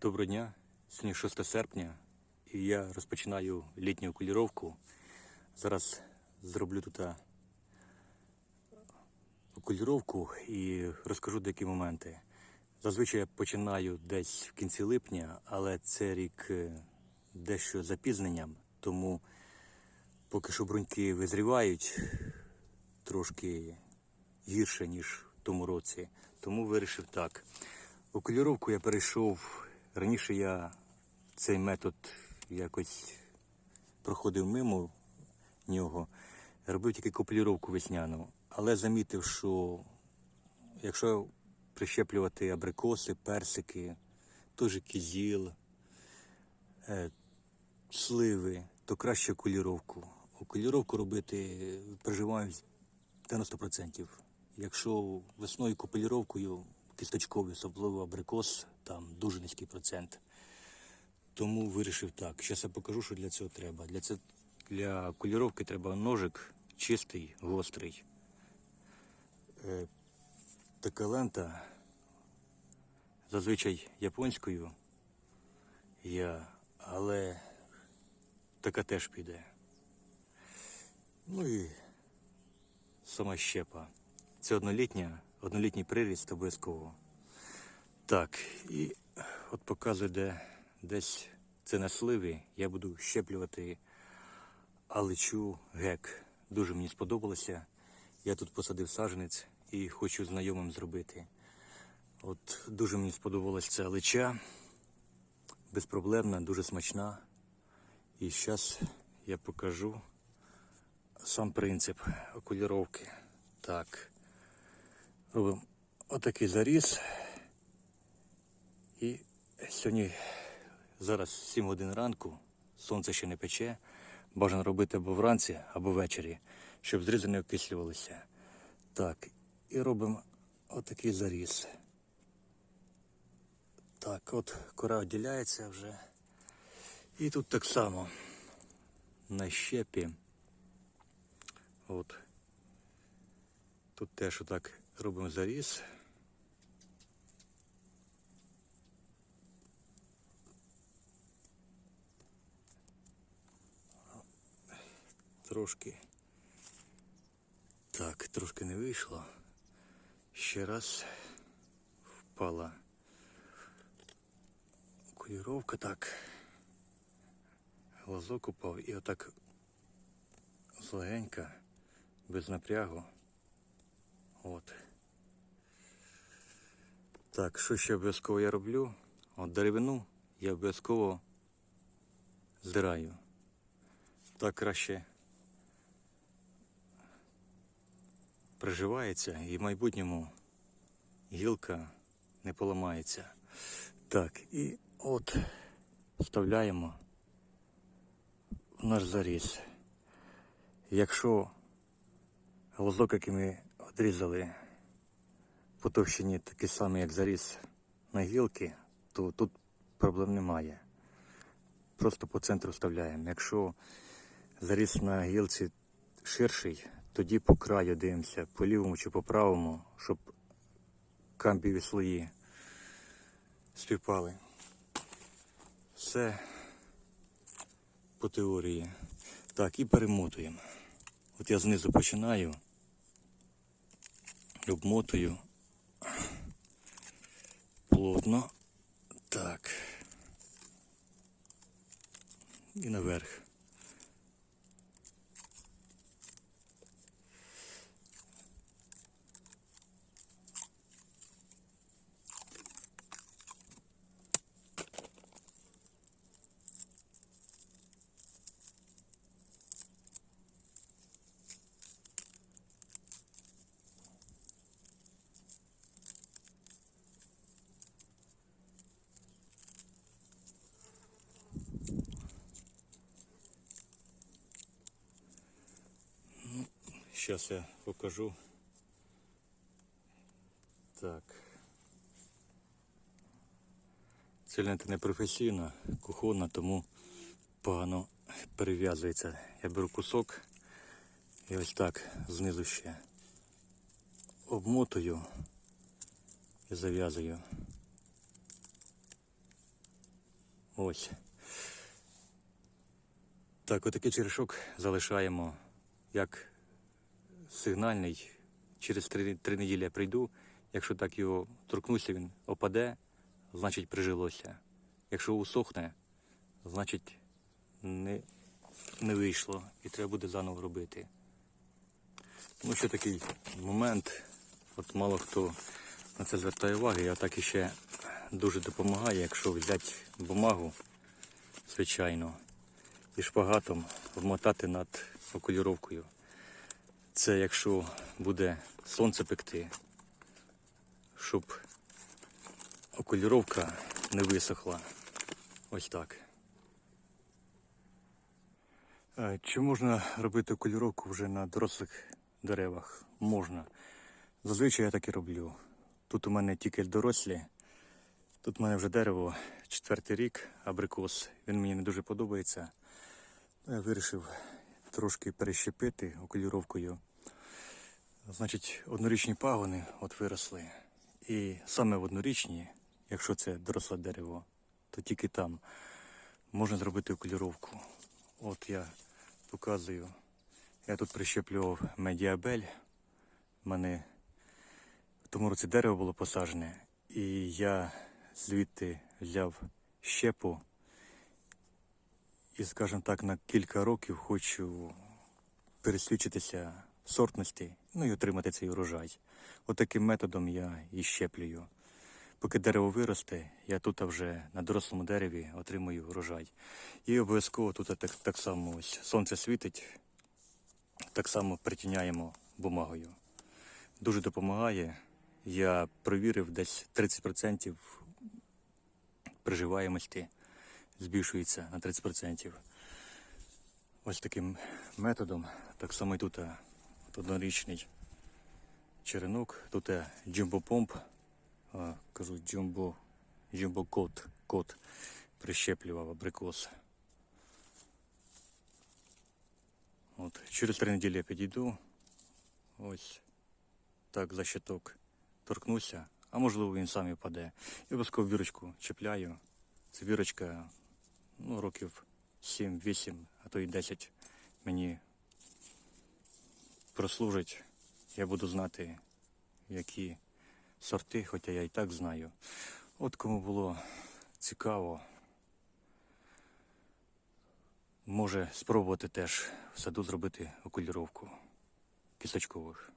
Доброго дня, сьогодні 6 серпня, і я розпочинаю літню окуліровку. Зараз зроблю тут окуліровку і розкажу деякі моменти. Зазвичай я починаю десь в кінці липня, але це рік е, дещо запізненням, тому поки що бруньки визрівають трошки гірше, ніж в тому році. Тому вирішив так. Окуліровку я перейшов. Раніше я цей метод якось проходив мимо нього, робив тільки копуліровку весняну. Але замітив, що якщо прищеплювати абрикоси, персики, же кізіл, е, сливи, то краще окуліровку. Окуліровку робити переживаю 90%. Якщо весною копуліровкою кісточковий, особливо абрикос, там дуже низький процент. Тому вирішив так. Зараз я покажу, що для цього треба. Для, це, для окуліровки треба ножик чистий, гострий. Е, така лента зазвичай японською я, але така теж піде. Ну і сама щепа. Це однолітня, однолітній приріст обов'язково. Так, і от показую, де десь це на сливі. Я буду щеплювати алечу гек. Дуже мені сподобалося. Я тут посадив саженець і хочу знайомим зробити. От дуже мені сподобалась ця алеча. Безпроблемна, дуже смачна. І зараз я покажу сам принцип окуліровки. Так. Робимо отакий заріз. І сьогодні зараз 7 годин ранку, сонце ще не пече. Бажано робити або вранці, або ввечері, щоб зрізи не окислювалися. Так, і робимо отакий заріз. Так, от кора відділяється вже. І тут так само на щепі. От. Тут теж отак робимо заріз. Трошки. Так, трошки не вийшло. Ще раз впала окуліровка так. Глазок упав і отак злегенька, без напрягу. От. Так, що ще обов'язково я роблю? От деревину я обов'язково здираю. Так краще приживається і в майбутньому гілка не поламається. Так, і от вставляємо в наш заріз. Якщо глазок, який ми відрізали по товщині такий самий, як заріз на гілки, то тут проблем немає. Просто по центру вставляємо. Якщо заріз на гілці ширший, тоді по краю дивимося, по лівому чи по правому, щоб камбіві слої співпали. Все по теорії. Так, і перемотуємо. От я знизу починаю, обмотую плотно. Так. І наверх. Сейчас я покажу. Так. Це лента не професійна, кухонна, тому погано перев'язується. Я беру кусок і ось так знизу ще обмотую і зав'язую. Ось. Так, отакий черешок залишаємо як сигнальний. Через три, три неділі я прийду. Якщо так його торкнуся, він опаде, значить прижилося. Якщо усохне, значить не, не вийшло і треба буде заново робити. Ну, ще такий момент. От мало хто на це звертає увагу, а так іще дуже допомагає, якщо взяти бумагу, звичайно, і шпагатом вмотати над окуліровкою. Це якщо буде сонце пекти, щоб окуліровка не висохла. Ось так. Чи можна робити окуліровку вже на дорослих деревах? Можна. Зазвичай я так і роблю. Тут у мене тільки дорослі. Тут у мене вже дерево четвертий рік, абрикос. Він мені не дуже подобається. Я вирішив трошки перещепити окуліровкою. Значить, однорічні пагони от виросли. І саме в однорічні, якщо це доросле дерево, то тільки там можна зробити окуліровку. От я показую. Я тут прищеплював медіабель. У мене в тому році дерево було посаджене, і я звідти взяв щепу і, скажімо так, на кілька років хочу пересвідчитися сортності, ну і отримати цей урожай. Отаким методом я і щеплюю. Поки дерево виросте, я тут вже на дорослому дереві отримую урожай. І обов'язково тут так, так само ось сонце світить, так само притіняємо бумагою. Дуже допомагає. Я провірив десь 30% приживаємості збільшується на 30%. Ось таким методом. Так само і тут однорічний черенок, тут джумбо-помп, кажу джумбо, джумбо-кот, кот прищеплював абрикос. От, через три неділі я підійду. Ось так за щиток торкнуся, а можливо він сам і впаде. І обов'язково вірочку чіпляю. Це вірочка ну, років 7-8, а то й 10 мені прослужить. Я буду знати, які сорти, хоча я і так знаю. От кому було цікаво, може спробувати теж в саду зробити окуліровку кісточкових.